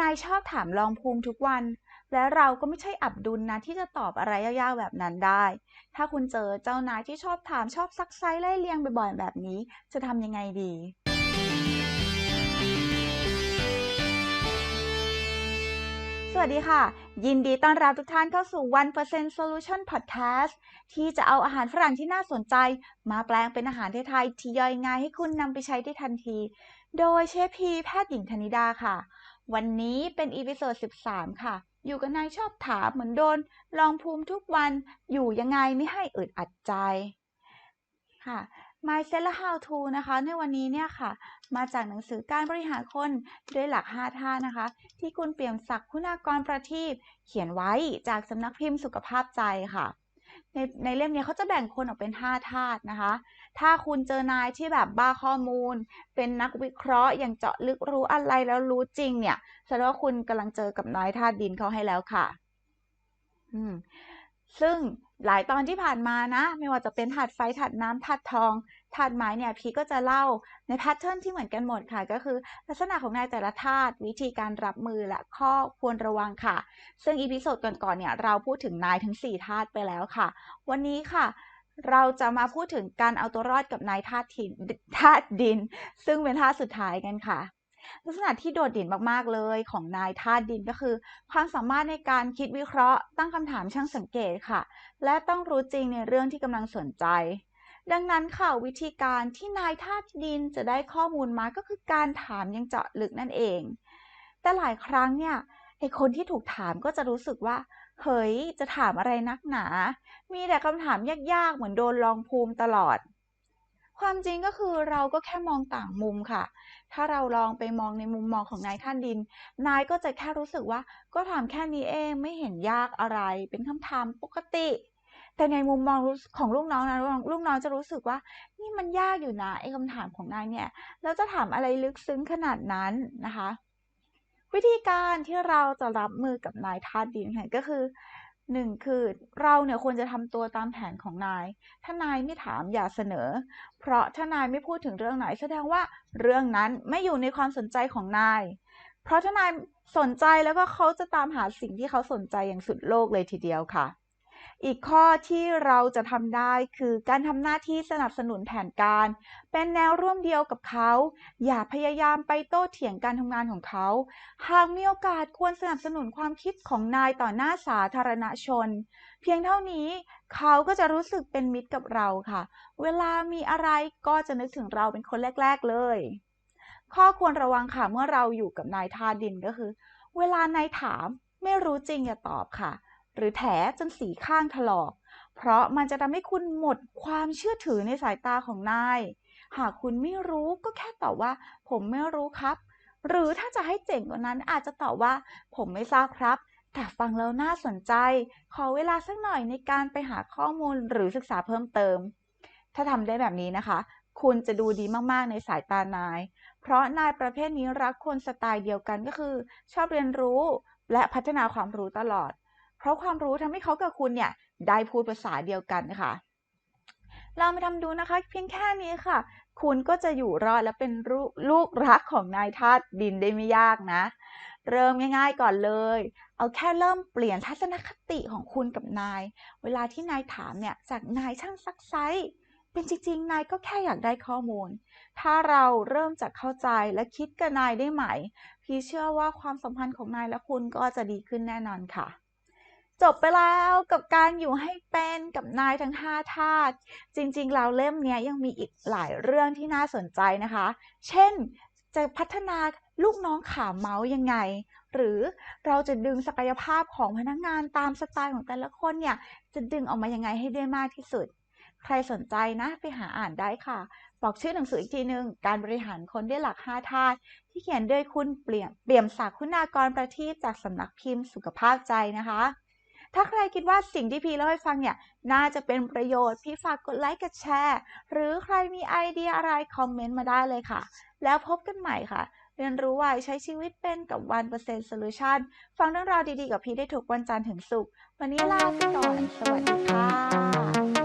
นายชอบถามลองภูมิทุกวัน และเราก็ไม่ใช่อับดุลนะที่จะตอบอะไรยากๆแบบนั้นได้ ถ้าคุณเจอเจ้านายที่ชอบถามชอบซักไซไล่เลียงบ่อยๆแบบนี้ จะทำยังไงดีสวัสดีค่ะ ยินดีต้อนรับทุกท่านเข้าสู่ 1% Solution Podcast ที่จะเอาอาหารฝรั่งที่น่าสนใจ มาแปลงเป็นอาหารไทยๆที่ย่อยง่ายให้คุณนำไปใช้ได้ทันที โดยเชฟพีแพทย์หญิงธนิดาค่ะ วันนี้เป็นอีพิโซด 13 ค่ะ อยู่กับนายชอบถามเหมือนโดน ลองภูมิทุกวัน อยู่ยังไงไม่ให้อึดอัดใจ ค่ะ Mindset และ How to นะคะ ในวันนี้เนี่ยค่ะ มาจากหนังสือการบริหารคนด้วยหลัก 5 ท่านะคะ ที่คุณเปี่ยมศักดิ์คุณากรประทีปเขียนไว้จากสำนักพิมพ์สุขภาพใจค่ะ ในในเล่มเนี้เขาจะแบ่งคนออกเป็น 5 ธาตุนะคะ ถ้าคุณเจอนายที่แบบบ้าข้อมูล เป็นนักวิเคราะห์อย่างเจาะลึกรู้อะไรแล้วรู้จริงเนี่ยแสดงว่าคุณกำลังเจอกับนายธาตุดินเขาให้แล้วค่ะ อืม ซึ่งหลายตอนที่ผ่านมานะ ไม่ว่าจะเป็นถาดไฟถาดน้ำถาดทองถาดไม้เนี่ยพีก็จะเล่าในแพทเทิร์นที่เหมือนกันหมดค่ะ ก็คือลักษณะของนายแต่ละธาตุวิธีการรับมือและข้อควรระวังค่ะ ซึ่งอีพิโซดก่อนๆเนี่ยเราพูดถึงนายทั้ง 4ธาตุไปแล้วค่ะ วันนี้ค่ะเราจะมาพูดถึงการเอาตัวรอดกับนายธาตุดิน ซึ่งเป็นธาตุสุดท้ายกันค่ะ ลักษณะที่โดดเด่นมาก ๆ เลยของนายธาตุดินก็คือ ความสามารถในการคิดวิเคราะห์ ตั้งคำถามช่างสังเกตค่ะ และต้องรู้จริงในเรื่องที่กำลังสนใจ ดังนั้นค่ะวิธีการที่นายธาตุดินจะได้ข้อมูลมาก็คือการถามยังเจาะลึกนั่นเอง แต่หลายครั้งเนี่ยไอคนที่ถูกถามก็จะรู้สึกว่าเฮ้ยจะถามอะไรนักหนา มีแต่คำถามยากๆ เหมือนโดนลองภูมิตลอด ความจริงก็คือเราก็แค่มองต่างมุมค่ะ ถ้าเราลองไปมองในมุมมองของนายท่านดิน นายก็จะแค่รู้สึกว่า ก็ถามแค่นี้เองไม่เห็นยากอะไร เป็นคำถามปกติ แต่ในมุมมองของลูกน้องนะลูกน้องจะรู้สึกว่า นี่มันยากอยู่นะไอ้คำถามของนายเนี่ยแล้วจะถามอะไรลึกซึ้งขนาดนั้นนะคะ วิธีการที่เราจะรับมือกับนายธาตุดินค่ะก็คือ หนึ่งคือเราเนี่ยควรจะทำตัวตามแผนของนาย ถ้านายไม่ถามอย่าเสนอ เพราะถ้านายไม่พูดถึงเรื่องไหนแสดงว่าเรื่องนั้นไม่อยู่ในความสนใจของนาย เพราะถ้านายสนใจแล้วก็เขาจะตามหาสิ่งที่เขาสนใจอย่างสุดโลกเลยทีเดียวค่ะ อีกข้อที่เราจะทำได้คือการทำหน้าที่สนับสนุนแผนการ เป็นแนวร่วมเดียวกับเขา อย่าพยายามไปโต้เถียงการทำงานของเขา หากมีโอกาสควรสนับสนุนความคิดของนายต่อหน้าสาธารณชน เพียงเท่านี้เขาก็จะรู้สึกเป็นมิตรกับเราค่ะ เวลามีอะไรก็จะนึกถึงเราเป็นคนแรก ๆเลย ข้อควรระวังค่ะเมื่อเราอยู่กับนายทาดินก็คือ เวลานายถามไม่รู้จริงอย่าตอบค่ะ หรือแถจนสีข้างถลอก เพราะมันจะทำให้คุณหมดความเชื่อถือในสายตาของนาย หากคุณไม่รู้ก็แค่ตอบว่า ผมไม่รู้ครับ หรือถ้าจะให้เจ๋งกว่านั้นอาจจะตอบว่า ผมไม่ทราบครับ แต่ฟังแล้วน่าสนใจ ขอเวลาสักหน่อยในการไปหาข้อมูลหรือศึกษาเพิ่มเติม ถ้าทำได้แบบนี้นะคะ คุณจะดูดีมากๆในสายตานาย เพราะนายประเภทนี้รักคนสไตล์เดียวกันก็คือ ชอบเรียนรู้และพัฒนาความรู้ตลอด เพราะความรู้ทำให้เขากับคุณเนี่ยได้พูดภาษาเดียวกันค่ะ เรามาทำดูนะคะ เพียงแค่นี้ค่ะ คุณก็จะอยู่รอดและเป็นลูกรักของนายทาสดินได้ไม่ยากนะ เริ่มง่าย ๆก่อนเลย เอาแค่เริ่มเปลี่ยนทัศนคติของคุณกับนาย เวลาที่นายถามเนี่ยจากนายช่างซักไซส์เป็นจริงๆ นายก็แค่อยากได้ข้อมูล ถ้าเราเริ่มจากเข้าใจและคิดกับนายได้ใหม่ พี่เชื่อว่าความสัมพันธ์ของนายและคุณก็จะดีขึ้นแน่นอนค่ะ จบไปแล้วกับการอยู่ให้เป็นกับนายทั้ง5ธาตุจริงๆเราเล่มนี้ยังมีอีกหลายเรื่องที่น่าสนใจนะคะ เช่นจะพัฒนาลูกน้องขาเมาส์ยังไง หรือเราจะดึงศักยภาพของพนักงงานตามสไตล์ของแต่ละคนเนี่ย จะดึงออกมายังไงให้ได้มากที่สุด ใครสนใจนะไปหาอ่านได้ค่ะ บอกชื่อหนังสืออีกทีหนึ่งการบริหารคนด้วยหลัก 5 ธาตุที่เขียนโดยคุณเปลี่ยนเปี่ยมศักดิ์คุณากรประทีปจากสำนักพิมพ์สุขภาพใจนะคะ ถ้าใครคิดว่าสิ่งที่พี่เล่าให้ฟังเนี่ย น่าจะเป็นประโยชน์ พี่ฝากกดไลค์กดแชร์ หรือใครมีไอเดียอะไร คอมเมนต์มาได้เลยค่ะ แล้วพบกันใหม่ค่ะ เรียนรู้ไวใช้ชีวิตเป็นกับ 1% Solution ฟังเรื่องราวดีๆ กับพี่ได้ทุกวันจันทร์ถึงศุกร์วันนี้ลาไปก่อน สวัสดีค่ะ